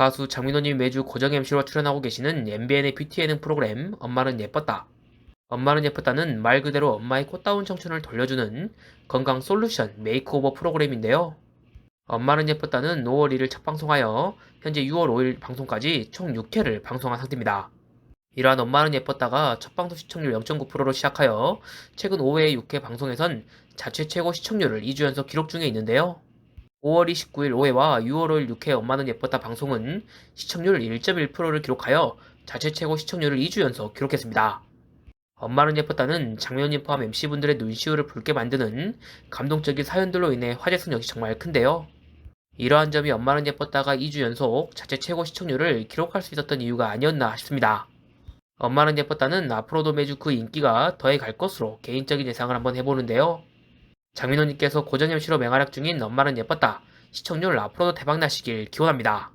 가수 장민호님이 매주 고정 MC로 출연하고 계시는 MBN의 뷰티 예능 프로그램 엄마는 예뻤다. 엄마는 예뻤다는 말 그대로 엄마의 꽃다운 청춘을 돌려주는 건강 솔루션 메이크오버 프로그램인데요. 엄마는 예뻤다는 5월 1일 첫 방송하여 현재 6월 5일 방송까지 총 6회를 방송한 상태입니다. 이러한 엄마는 예뻤다가 첫 방송 시청률 0.9%로 시작하여 최근 5회의 6회 방송에선 자체 최고 시청률을 2주 연속 기록 중에 있는데요. 5월 29일 5회와 6월 5일 6회 엄마는 예뻤다 방송은 시청률 1.1%를 기록하여 자체 최고 시청률을 2주 연속 기록했습니다. 엄마는 예뻤다는 장면님 포함 MC분들의 눈시울을 붉게 만드는 감동적인 사연들로 인해 화제성 역시 정말 큰데요. 이러한 점이 엄마는 예뻤다가 2주 연속 자체 최고 시청률을 기록할 수 있었던 이유가 아니었나 싶습니다. 엄마는 예뻤다는 앞으로도 매주 그 인기가 더해 갈 것으로 개인적인 예상을 한번 해보는데요. 장민호님께서 MC로 맹활약 중인 엄마는 예뻤다. 시청률 앞으로도 대박 나시길 기원합니다.